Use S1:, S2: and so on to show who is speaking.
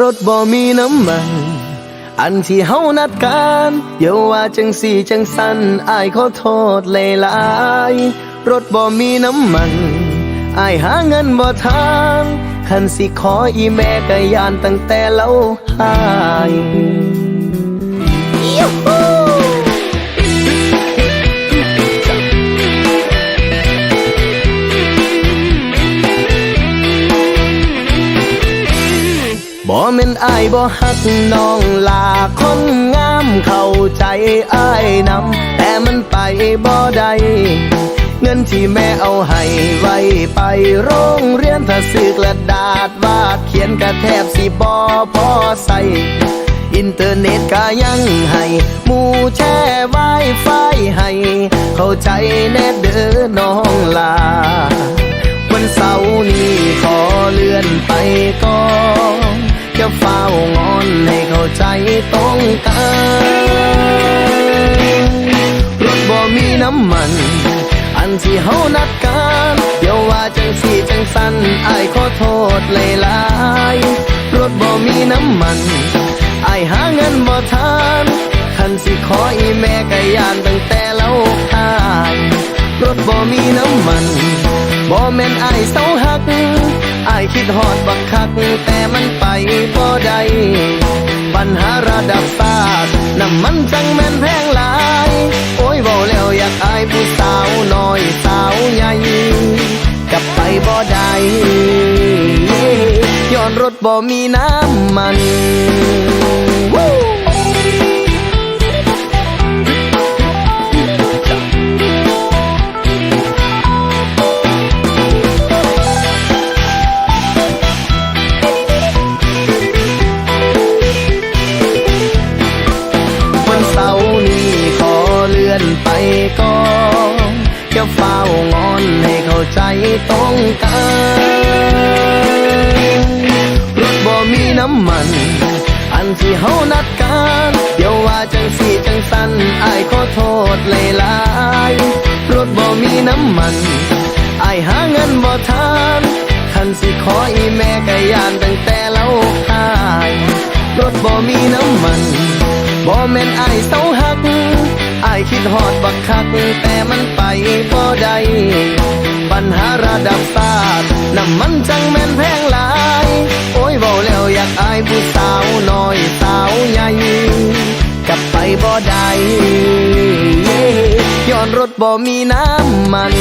S1: รถบ่มีน้ำมัน อันที่เฮานัดกันอย่าว่าจังสี่จังสันอายขอโทษเลยลายรถบ่มีน้ำมันอายหาเงินบ่ทางคันสิขออีแม่ก็ยานตั้งแต่เล่าหาย บ่แม่นอายบ่ฮักน้องลาคนงามเข้าใจอายนำแต่มันไปบ่ได้เงินที่แม่เอาให้ไว้ไปโรงเรียนถ้าซื้อกระดาษวาดเขียนกระแทบสิบ่พอใส่อินเทอร์เน็ตก็ยังให้หมู่แช่ไวไฟให้เข้าใจแน่เด้อน้องลา วันเสาร์นี้ขอเลื่อนไปก่อน จะเฝ้างอนให้เข้าใจตรงกันรถบ่มีน้ำมัน อันที่เฮานัดกันเดี๋ยวว่าจังสี่จังสันอายขอโทษหลายๆรถบ่มีน้ำมันอายหาเงินบ่ทานคันสิขออีแม่ก็ยานตั้งแต่เล่าทายรถบ่มีน้ำมันบ่แม่นอายเศร้าหักอายคิดฮอดบักคักแต่ บ่ได้ปัญหาระดับศาสตร์น้ำมันจังแม่นแพงหลาย โอ้ยเว้าแล้วอยากอายผู้สาวน้อยสาวใหญ่กลับไปบ่ได้ย้อนรถบ่มีน้ำมัน จะเฝ้างอนให้เข้าใจตรงกันรถบ่มีน้ำมัน อันที่เฮานัดกันเดี๋ยวว่าจังสีจังสันอายขอโทษหลายๆรถบ่มีน้ำมันอายหาเงินบ่ทานคันสิขออีแม่ก็ยานตั้งแต่ คิดหอดบักคัก แต่มันไปบ่ได้ปัญหาระดับศาสตร์น้ำมันจังแม่นแพงหลาย โอ้ยเว้าแล้วอยากอายผู้สาวน้อยสาวใหญ่กลับไปบ่ได้ย้อนรถบ่มีน้ำมัน